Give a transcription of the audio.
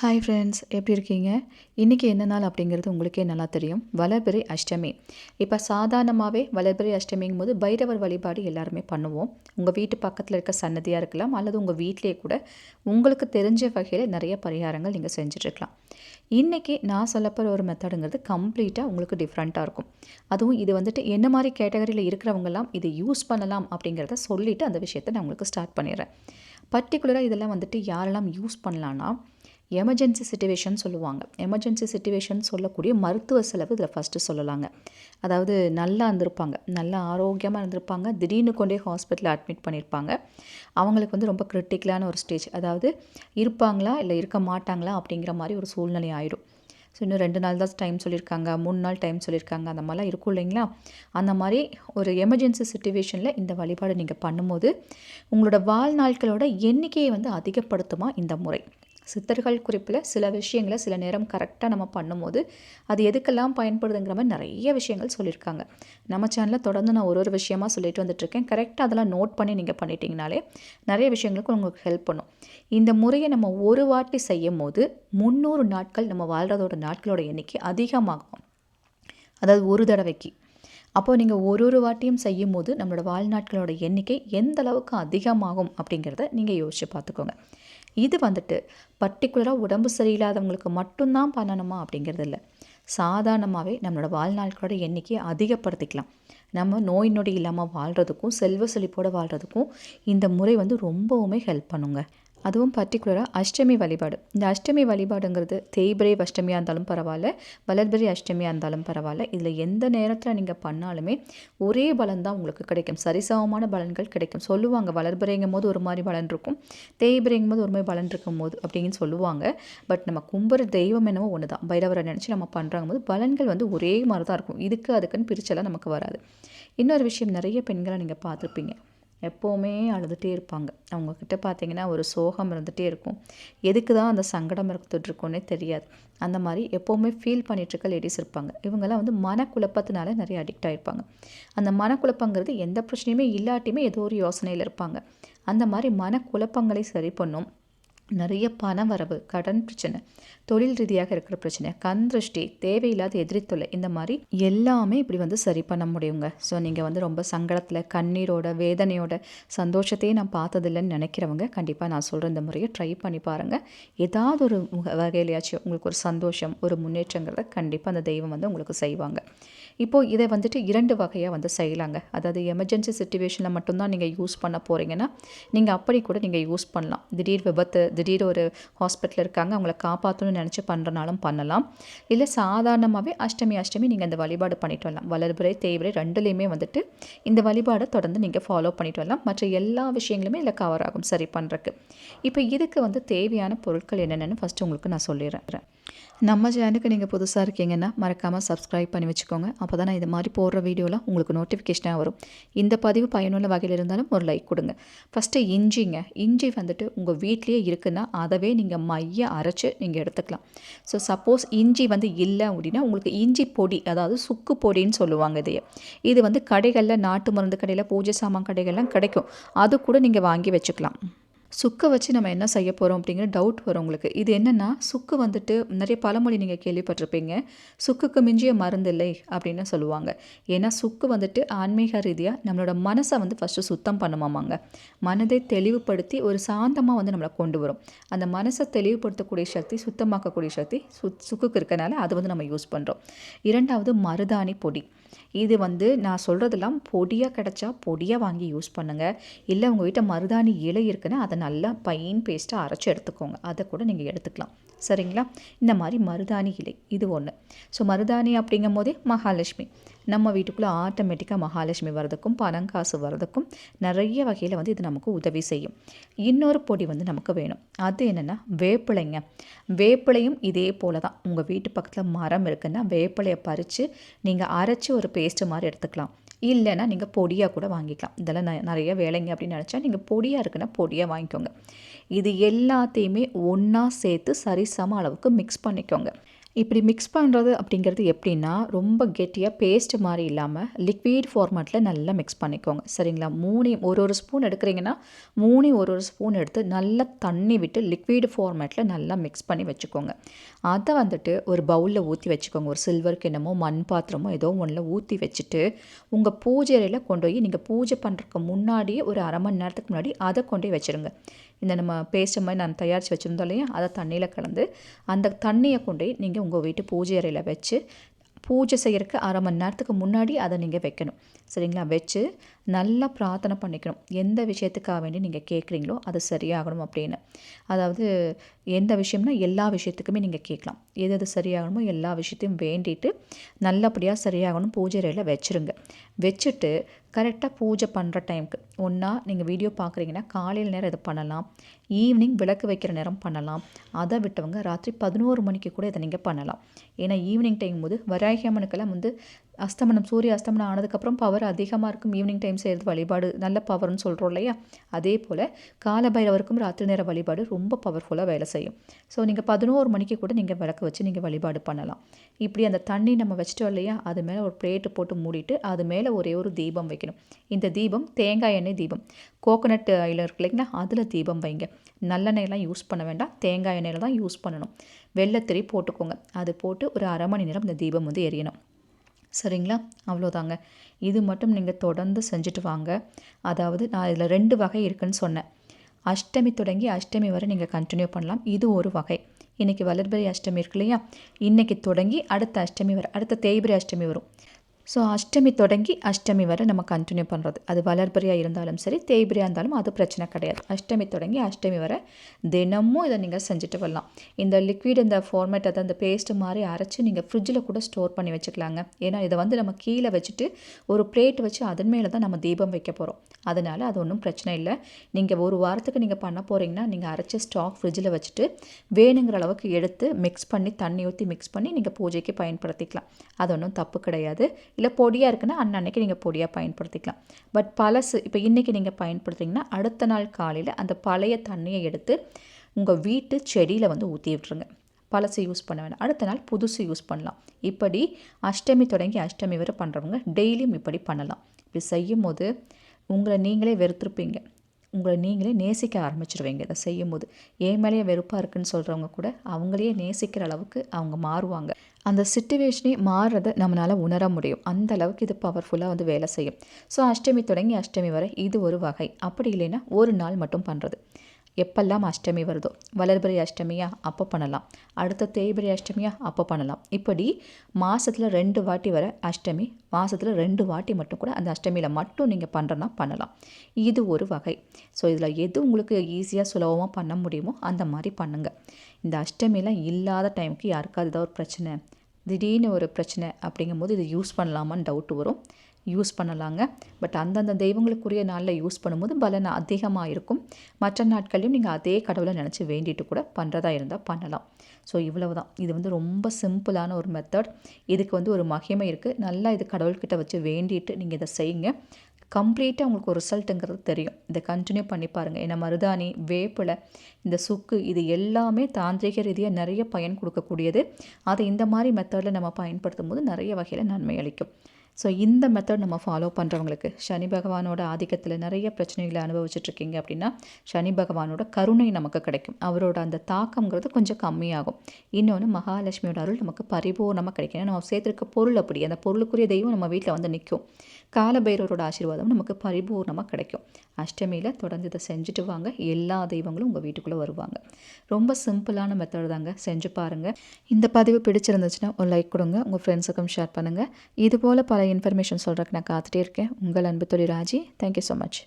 Hi friends எப்படி இருக்கீங்க? இன்றைக்கி என்ன நாள் அப்படிங்கிறது உங்களுக்கே நல்லா தெரியும். வளர்பிறை அஷ்டமி. இப்போ சாதாரணமாகவே வளர்பிறை அஷ்டமிங்கும் போது பைரவர் வழிபாடு எல்லாருமே பண்ணுவோம். உங்கள் வீட்டு பக்கத்தில் இருக்க சன்னதியாக இருக்கலாம் அல்லது உங்கள் வீட்டிலே கூட உங்களுக்கு தெரிஞ்ச வகையில் நிறைய பரிகாரங்கள் நீங்கள் செஞ்சிட்ருக்கலாம். இன்றைக்கி நான் சொல்லப்போகிற ஒரு மெத்தடுங்கிறது கம்ப்ளீட்டாக உங்களுக்கு டிஃப்ரெண்ட்டாக இருக்கும். அதுவும் இது வந்துட்டு என்ன மாதிரி கேட்டகரியில் இருக்கிறவங்கெல்லாம் இதை யூஸ் பண்ணலாம் அப்படிங்கிறத சொல்லிவிட்டு அந்த விஷயத்தை நான் உங்களுக்கு ஸ்டார்ட் பண்ணிடுறேன். பர்டிகுலராக இதெல்லாம் வந்துட்டு யாரெல்லாம் யூஸ் பண்ணலான்னா எமர்ஜென்சி சுச்சுவேஷன் சொல்லுவாங்க. எமர்ஜென்சி சுச்சுவேஷன் சொல்லக்கூடிய மருத்துவ செலவு இதில் ஃபஸ்ட்டு சொல்லலாங்க. அதாவது நல்லா இருந்திருப்பாங்க. நல்லா ஆரோக்கியமாக இருந்திருப்பாங்க. திடீர்னு கொண்டே ஹாஸ்பிட்டலில் அட்மிட் பண்ணியிருப்பாங்க அவங்களுக்கு வந்து ரொம்ப கிரிட்டிக்கலான ஒரு ஸ்டேஜ் அதாவது இருப்பாங்களா? இல்லை இருக்க மாட்டாங்களா? அப்படிங்கிற மாதிரி ஒரு சூழ்நிலை ஆயிடும். ஸோ இன்னும் ரெண்டு நாள் தான் டைம் சொல்லியிருக்காங்க மூணு நாள் டைம் சொல்லியிருக்காங்க அந்த மாதிரிலாம் இருக்கும் இல்லைங்களா? அந்த மாதிரி ஒரு எமர்ஜென்சி சுச்சுவேஷனில் இந்த வழிபாடு நீங்கள் பண்ணும்போது உங்களோட வாழ்நாட்களோட எண்ணிக்கையை வந்து அதிகப்படுத்துமா இந்த முறை? சித்தர்கள் குறிப்பில் சில விஷயங்களை சில நேரம் கரெக்டாக நம்ம பண்ணும்போது அது எதுக்கெல்லாம் பயன்படுதுங்கிற மாதிரி நிறைய விஷயங்கள் சொல்லியிருக்காங்க. நம்ம சேனலில் தொடர்ந்து நான் ஒரு ஒரு விஷயமாக சொல்லிட்டு வந்துட்டுருக்கேன். கரெக்டாக அதெல்லாம் நோட் பண்ணி நீங்கள் பண்ணிட்டீங்கனாலே நிறைய விஷயங்களுக்கு உங்களுக்கு ஹெல்ப் பண்ணும். இந்த முறையை நம்ம ஒரு வாட்டி செய்யும் போது முந்நூறு நாட்கள் நம்ம வாழ்கிறதோட நாட்களோட எண்ணிக்கை அதிகமாகும். அதாவது ஒரு தடவைக்கு. அப்போது நீங்கள் ஒரு ஒரு வாட்டியும் செய்யும் போது நம்மளோட வாழ்நாட்களோட எண்ணிக்கை எந்த அளவுக்கு அதிகமாகும் அப்படிங்கிறத நீங்கள் யோசித்து பார்த்துக்கோங்க. இது வந்துட்டு பர்டிகுலராக உடம்பு சரியில்லாதவங்களுக்கு மட்டும்தான் பண்ணணுமா அப்படிங்கிறது இல்லை. சாதாரணமாகவே நம்மளோட வாழ்நாட்களோட எண்ணிக்கையை அதிகப்படுத்திக்கலாம். நம்ம நோய் நொடி இல்லாமல் வாழ்கிறதுக்கும் செல்வ செழிப்போடு வாழ்கிறதுக்கும் இந்த முறை வந்து ரொம்பவுமே ஹெல்ப் பண்ணுங்க. அதுவும் பர்டிகுலராக அஷ்டமி வழிபாடு. இந்த அஷ்டமி வழிபாடுங்கிறது தேய்பிரை அஷ்டமியாக இருந்தாலும் பரவாயில்ல வளர்பிரை அஷ்டமியாக இருந்தாலும் பரவாயில்ல. இதில் எந்த நேரத்தில் நீங்கள் பண்ணாலுமே ஒரே பலன் தான் உங்களுக்கு கிடைக்கும். சரிசமமான பலன்கள் கிடைக்கும். சொல்லுவாங்க வளர்பிரைங்கும் போது ஒரு மாதிரி பலன் இருக்கும் தேய்பிரைங்கும் போது ஒரு மாதிரி பலன் இருக்கும் போது அப்படின்னு சொல்லுவாங்க. பட் நம்ம கும்புற தெய்வம் என்னவோ ஒன்று தான் பைரவரை நினச்சி நம்ம பண்ணுறாங்க போது பலன்கள் வந்து ஒரே மாதிரி தான் இருக்கும். இதுக்கு அதுக்குன்னு பிரிச்செல்லாம் நமக்கு வராது. இன்னொரு விஷயம் நிறைய பெண்களை நீங்கள் பார்த்துருப்பீங்க. எப்போவுமே அழுதுகிட்டே இருப்பாங்க. அவங்கக்கிட்ட பார்த்தீங்கன்னா ஒரு சோகம் இருந்துகிட்டே இருக்கும். எதுக்கு தான் அந்த சங்கடம் இருந்துகிட்ருக்கோன்னே தெரியாது. அந்த மாதிரி எப்போவுமே ஃபீல் பண்ணிகிட்ருக்க லேடிஸ் இருப்பாங்க. இவங்கெல்லாம் வந்து மனக்குழப்பத்தினால நிறைய அடிக்ட் ஆகிருப்பாங்க அந்த மனக்குழப்பங்கிறது எந்த பிரச்சனையுமே இல்லாட்டியுமே ஏதோ ஒரு யோசனையில் இருப்பாங்க. அந்த மாதிரி மனக்குழப்பங்களை சரி பண்ணும். நிறைய பண வரவு கடன் பிரச்சனை தொழில் ரீதியாக இருக்கிற பிரச்சனை கண் திருஷ்டி தேவையில்லாத எதிரித்தொல்லை இந்த மாதிரி எல்லாமே இப்படி வந்து சரி பண்ண முடியுங்க. ஸோ நீங்கள் வந்து ரொம்ப சங்கடத்தில் கண்ணீரோட வேதனையோட சந்தோஷத்தையே நான் பார்த்ததில்லைன்னு நினைக்கிறவங்க கண்டிப்பாக நான் சொல்கிற இந்த முறையை ட்ரை பண்ணி பாருங்கள் ஏதாவது ஒரு வகையிலையாச்சும் உங்களுக்கு ஒரு சந்தோஷம் ஒரு முன்னேற்றங்கிறத கண்டிப்பாக அந்த தெய்வம் வந்து உங்களுக்கு செய்வாங்க. இப்போது இதை வந்துட்டு இரண்டு வகையாக வந்து செய்யலாங்க. அதாவது எமர்ஜென்சி சுச்சுவேஷனில் மட்டும்தான் நீங்கள் யூஸ் பண்ண போகிறீங்கன்னா நீங்கள் அப்படி கூட நீங்கள் யூஸ் பண்ணலாம். திடீர் விபத்து திடீர் ஒரு ஹாஸ்பிட்டல் இருக்காங்க அவங்கள காப்பாற்றணும்னு நினச்சி பண்ணுறனாலும் பண்ணலாம். இல்லை சாதாரணமாகவே அஷ்டமி அஷ்டமி நீங்கள் அந்த வழிபாடு பண்ணிட்டு வரலாம். வளர்புரை தேய்பிரை ரெண்டுலேயுமே வந்துட்டு இந்த வழிபாடை தொடர்ந்து நீங்கள் ஃபாலோ பண்ணிட்டு வரலாம். மற்ற எல்லா விஷயங்களுமே இதில் கவர் ஆகும். சரி பண்ணுறக்கு இப்போ இதுக்கு வந்து தேவையான பொருட்கள் என்னென்னு ஃபஸ்ட்டு உங்களுக்கு நான் சொல்லிடுறேன். நம்ம சேனலுக்கு நீங்கள் புதுசாக இருக்கீங்கன்னா மறக்காமல் சப்ஸ்கிரைப் பண்ணி வச்சுக்கோங்க. அப்போ தான் நான் இது மாதிரி போடுற வீடியோலாம் உங்களுக்கு நோட்டிஃபிகேஷனாக வரும். இந்த பதிவு பயனுள்ள வகையில் இருந்தாலும் ஒரு லைக் கொடுங்க. ஃபஸ்ட்டு இஞ்சிங்க. இஞ்சி வந்துட்டு உங்கள் வீட்லேயே இருக்குன்னா அதவே நீங்கள் மைய அரைச்சி நீங்கள் எடுத்துக்கலாம். ஸோ சப்போஸ் இஞ்சி வந்து இல்லை அப்படின்னா உங்களுக்கு இஞ்சி பொடி அதாவது சுக்கு பொடின்னு சொல்லுவாங்க இதையே. இது வந்து கடைகளில் நாட்டு மருந்து கடையில் பூஜை சாமான் கடைகள்லாம் கிடைக்கும். அது கூட நீங்கள் வாங்கி வச்சுக்கலாம். சுக்கை வச்சு நம்ம என்ன செய்ய போகிறோம் அப்படிங்கிற டவுட் வரும் உங்களுக்கு. இது என்னென்னா சுக்கு வந்துட்டு நிறைய பழமொழி நீங்கள் கேள்விப்பட்டிருப்பீங்க. சுக்குக்கு மிஞ்சிய மருந்து இல்லை அப்படின்னு சொல்லுவாங்க. ஏன்னா சுக்கு வந்துட்டு ஆன்மீக ரீதியாக நம்மளோட மனசை வந்து ஃபஸ்ட்டு சுத்தம் பண்ணுமாமாங்க. மனதை தெளிவுபடுத்தி ஒரு சாந்தமாக வந்து நம்மளை கொண்டு வரும். அந்த மனசை தெளிவுபடுத்தக்கூடிய சக்தி சுத்தமாக்கக்கூடிய சக்தி சு சுக்குக்கு இருக்கனால அதை வந்து நம்ம யூஸ் பண்ணுறோம் இரண்டாவது மருதாணி பொடி. இது வந்து நான் சொல்கிறதெல்லாம் பொடியாக கிடச்சா பொடியாக வாங்கி யூஸ் பண்ணுங்கள் இல்லை உங்கள் வீட்டை மருதாணி இலை இருக்குன்னா அதை நல்லா பைன் பேஸ்ட்டாக அரைச்சி எடுத்துக்கோங்க. அதை கூட நீங்கள் எடுத்துக்கலாம். சரிங்களா? இந்த மாதிரி மருதாணி இலை இது ஒன்று ஸோ மருதாணி அப்படிங்கும் போதே மகாலட்சுமி. நம்ம வீட்டுக்குள்ளே ஆட்டோமேட்டிக்காக மகாலட்சுமி வரதுக்கும் பணம் காசு வரதுக்கும் நிறைய வகையில் வந்து இது நமக்கு உதவி செய்யும். இன்னொரு பொடி வந்து நமக்கு வேணும். அது என்னென்னா வேப்பிலைங்க. வேப்பிலையும் இதே போல் தான் உங்கள் வீட்டு பக்கத்தில் மரம் இருக்குன்னா வேப்பிலையை பறித்து நீங்கள் அரைச்சி ஒரு பேஸ்ட்டு மாதிரி எடுத்துக்கலாம். இல்லைன்னா நீங்கள் பொடியாக கூட வாங்கிக்கலாம். இதெல்லாம் நிறைய வேலைங்க அப்படின்னு நினச்சா நீங்கள் பொடியாக இருக்குன்னா பொடியாக வாங்கிக்கோங்க. இது எல்லாத்தையுமே ஒன்றா சேர்த்து சரிசம அளவுக்கு மிக்ஸ் பண்ணிக்கோங்க. இப்படி மிக்ஸ் பண்ணுறது அப்படிங்கிறது எப்படின்னா ரொம்ப கெட்டியாக பேஸ்ட் மாதிரி இல்லாமல் லிக்விட் ஃபார்மேட்டில் நல்லா மிக்ஸ் பண்ணிக்கோங்க. சரிங்களா? மூணையும் ஒரு ஒரு ஸ்பூன் எடுக்கிறீங்கன்னா மூணையும் ஒரு ஒரு ஸ்பூன் எடுத்து நல்லா தண்ணி விட்டு லிக்விட் ஃபார்மேட்டில் நல்லா மிக்ஸ் பண்ணி வச்சுக்கோங்க. அதை வந்துட்டு ஒரு பவுலில் ஊற்றி வச்சுக்கோங்க. ஒரு சில்வர் கிண்ணமோ மண் பாத்திரமோ ஏதோ ஒன்றில் ஊற்றி வச்சுட்டு உங்கள் பூஜை அறையில் கொண்டு போய் நீங்கள் பூஜை பண்ணுறதுக்கு முன்னாடியே ஒரு அரை மணி நேரத்துக்கு முன்னாடி அதை கொண்டு போய் வச்சுருங்க. இந்த நம்ம பேஸ்ட் மாதிரி நான் தயாரித்து வச்சுருந்தோம் இல்லையா? அதை தண்ணியில் கலந்து அந்த தண்ணியை கொண்டு நீங்கள் உங்கள் வீட்டு பூஜை அறையில் வச்சு பூஜை செய்கிறதுக்கு அரை மணி நேரத்துக்கு முன்னாடி அதை நீங்கள் வைக்கணும். சரிங்களா? வச்சு நல்லா பிரார்த்தனை பண்ணிக்கணும். எந்த விஷயத்துக்காக வேண்டி நீங்கள் கேட்குறீங்களோ அது சரியாகணும் அப்படின்னு. அதாவது எந்த விஷயம்னா எல்லா விஷயத்துக்குமே நீங்கள் கேட்கலாம். எது எது சரியாகணுமோ எல்லா விஷயத்தையும் வேண்டிட்டு நல்லபடியாக சரியாகணும் பூஜை அறையில் வச்சுருங்க. வச்சுட்டு கரெக்டாக பூஜை பண்ணுற டைமுக்கு. ஒன்றா நீங்கள் வீடியோ பார்க்குறீங்கன்னா காலையில் நேரம் இதை பண்ணலாம். ஈவினிங் விளக்கு வைக்கிற நேரம் பண்ணலாம். அதை விட்டவங்க ராத்திரி பதினோரு மணிக்கு கூட இதை நீங்கள் பண்ணலாம். ஏன்னா ஈவினிங் டைம் போது வராகி அம்மனுக்கெல்லாம் வந்து அஸ்தமனம் சூரிய அஸ்தமனம் ஆனதுக்கப்புறம் பவர் அதிகமாக இருக்கும். ஈவினிங் டைம் செய்கிறது வழிபாடு நல்ல பவர்னு சொல்கிறோம் இல்லையா? அதே போல் காலபைரவருக்கும் ராத்திரி நேர வழிபாடு ரொம்ப பவர்ஃபுல்லாக வேலை செய்யும். ஸோ நீங்கள் பதினோரு மணிக்கு கூட நீங்கள் விளக்கு வச்சு நீங்கள் வழிபாடு பண்ணலாம். இப்படி அந்த தண்ணி நம்ம வச்சிட்டோம் இல்லையா? அது மேலே ஒரு பிளேட்டு போட்டு மூடிட்டு அது மேலே ஒரே ஒரு தீபம் வைக்கணும். இந்த தீபம் தேங்காய் எண்ணெய் தீபம். கோகோனட் ஆயில் இருக்கு இல்லைங்களா? அதில் தீபம் வைங்க. நல்லெண்ணெயெல்லாம் யூஸ் பண்ண வேண்டாம். தேங்காய் எண்ணெயில் தான் யூஸ் பண்ணணும். வெள்ளத்திரி போட்டுக்கோங்க. அது போட்டு ஒரு அரை மணி நேரம் இந்த தீபம் வந்து எரியணும். சரிங்களா? அவ்வளோதாங்க. இது மட்டும் நீங்கள் தொடர்ந்து செஞ்சுட்டு வாங்க. அதாவது நான் இதில் ரெண்டு வகை இருக்குன்னு சொன்னேன். அஷ்டமி தொடங்கி அஷ்டமி வரை நீங்கள் கண்டினியூ பண்ணலாம். இது ஒரு வகை. இன்றைக்கி வளர்பிறை அஷ்டமி இருக்கு இல்லையா? இன்றைக்கி தொடங்கி அடுத்த அஷ்டமி வரை அடுத்த தேய்பிரை அஷ்டமி வரும். ஸோ அஷ்டமி தொடங்கி அஷ்டமி வரை நம்ம கண்டினியூ பண்ணுறது அது வளர்பிரியாக இருந்தாலும் சரி தேய்பிரியாக இருந்தாலும் அது பிரச்சனை கிடையாது. அஷ்டமி தொடங்கி அஷ்டமி வரை தினமும் இதை நீங்கள் செஞ்சுட்டு வரலாம். இந்த லிக்விட் இந்த ஃபார்மேட் அதை அந்த பேஸ்ட் மாதிரி அரைச்சி நீங்கள் ஃப்ரிட்ஜில் கூட ஸ்டோர் பண்ணி வச்சுக்கலாங்க. ஏன்னா இதை வந்து நம்ம கீழே வச்சுட்டு ஒரு பிளேட் வச்சு அதன் மேலே தான் நம்ம தீபம் வைக்க போகிறோம் அதனால் அது ஒன்றும் பிரச்சனை இல்லை. நீங்கள் ஒரு வாரத்துக்கு நீங்கள் பண்ண போகிறீங்கன்னா நீங்கள் அரைச்சி ஸ்டாக் ஃப்ரிட்ஜில் வச்சுட்டு வேணுங்கிற அளவுக்கு எடுத்து மிக்ஸ் பண்ணி தண்ணி ஊற்றி மிக்ஸ் பண்ணி நீங்கள் பூஜைக்கு பயன்படுத்திக்கலாம். அது ஒன்றும் தப்பு கிடையாது. இல்லை பொடியாக இருக்குன்னா அன்னன்னைக்கு நீங்கள் பொடியாக பயன்படுத்திக்கலாம். பட் பழசு இப்போ இன்றைக்கி நீங்கள் பயன்படுத்துகிறீங்கன்னா அடுத்த நாள் காலையில் அந்த பழைய தண்ணியை எடுத்து உங்கள் வீட்டு செடியில் வந்து ஊற்றி விட்டுருங்க. பழசு யூஸ் பண்ண வேணாம். அடுத்த நாள் புதுசு யூஸ் பண்ணலாம். இப்படி அஷ்டமி தொடங்கி அஷ்டமி வரை பண்ணுறவங்க டெய்லியும் இப்படி பண்ணலாம். இப்படி செய்யும் போது உங்களை நீங்களே வெறுத்துருப்பீங்க. உங்களை நீங்களே நேசிக்க ஆரம்பிச்சிருவீங்க இதை செய்யும் போது ஏன் மேலேயே வெறுப்பாக இருக்குன்னு சொல்கிறவங்க கூட அவங்களையே நேசிக்கிற அளவுக்கு அவங்க மாறுவாங்க. அந்த சுச்சுவேஷனே மாறுறதை நம்மளால் உணர முடியும். அந்த அளவுக்கு இது பவர்ஃபுல்லாக வந்து வேலை செய்யும். ஸோ அஷ்டமி தொடங்கி அஷ்டமி வரை இது ஒரு வகை. அப்படி இல்லைன்னா ஒரு நாள் மட்டும் பண்ணுறது எப்பெல்லாம் அஷ்டமி வருதோ வளர்பிறை அஷ்டமியா அப்போ பண்ணலாம். அடுத்த தேய்பிறை அஷ்டமியா அப்போ பண்ணலாம். இப்படி மாதத்தில் ரெண்டு வாட்டி வர அஷ்டமி மாதத்தில் ரெண்டு வாட்டி மட்டும் கூட அந்த அஷ்டமியில் மட்டும் நீங்கள் பண்ணுறனா பண்ணலாம். இது ஒரு வகை. ஸோ இதில் எது உங்களுக்கு ஈஸியாக சுலபமாக பண்ண முடியுமோ அந்த மாதிரி பண்ணுங்கள் இந்த அஷ்டமிலாம் இல்லாத டைமுக்கு யாருக்காவது ஏதாவது ஒரு பிரச்சனை திடீர்னு ஒரு பிரச்சனை அப்படிங்கும்போது இது யூஸ் பண்ணலாமான்னு டவுட் வரும். யூஸ் பண்ணலாங்க. பட் அந்தந்த தெய்வங்களுக்குரிய நாளில் யூஸ் பண்ணும்போது பலன் அதிகமாக இருக்கும். மற்ற நாட்களையும் நீங்கள் அதே கடவுளை நினச்சி வேண்டிட்டு கூட பண்ணுறதா இருந்தால் பண்ணலாம். ஸோ இவ்வளவு தான் இது வந்து ரொம்ப சிம்பிளான ஒரு மெத்தட் இதுக்கு வந்து ஒரு மகிமை இருக்குது நல்லா இது கடவுள்கிட்ட வச்சு வேண்டிட்டு நீங்கள் இதை செய்யுங்க. கம்ப்ளீட்டாக உங்களுக்கு ஒரு ரிசல்ட்டுங்கிறது தெரியும். இதை கண்டினியூ பண்ணி பாருங்கள் ஏன்னா மருதாணி வேப்பிலை இந்த சுக்கு இது எல்லாமே தாந்திரிக ரீதியாக நிறைய பயன் கொடுக்கக்கூடியது. அதை இந்த மாதிரி மெத்தடில் நம்ம பயன்படுத்தும் போது நிறைய வகையில் நன்மை அளிக்கும். ஸோ இந்த மெத்தட் நம்ம ஃபாலோ பண்ணுறவங்களுக்கு சனி பகவானோட ஆதிக்கத்தில் நிறைய பிரச்சனைகளை அனுபவிச்சுட்ருக்கீங்க அப்படின்னா சனி பகவானோட கருணை நமக்கு கிடைக்கும். அவரோட அந்த தாக்கங்கிறது கொஞ்சம் கம்மியாகும். இன்னொன்று மகாலட்சுமியோட அருள் நமக்கு பரிபூர்ணமாக கிடைக்கும். ஏன்னா நம்ம சேர்த்துருக்க பொருள் அப்படி. அந்த பொருளுக்குரிய தெய்வம் நம்ம வீட்டில் வந்து நிற்கும். காலபைரவரோட ஆசீர்வாதம் நமக்கு பரிபூர்ணமாக கிடைக்கும். அஷ்டமியில் தொடர்ந்து இதை செஞ்சுட்டு வாங்க. எல்லா தெய்வங்களும் உங்கள் வீட்டுக்குள்ளே வருவாங்க. ரொம்ப சிம்பிளான மெத்தட் தாங்க. செஞ்சு பாருங்கள் இந்த பதிவு பிடிச்சிருந்துச்சுன்னா ஒரு லைக் கொடுங்க. உங்கள் ஃப்ரெண்ட்ஸுக்கும் ஷேர் பண்ணுங்கள் இதுபோல் பல இன்ஃபர்மேஷன் சொல்கிறதுக்கு நான் காத்துட்டே இருக்கேன். உங்கள் அன்பு தொழில் ராஜி. Thank you so much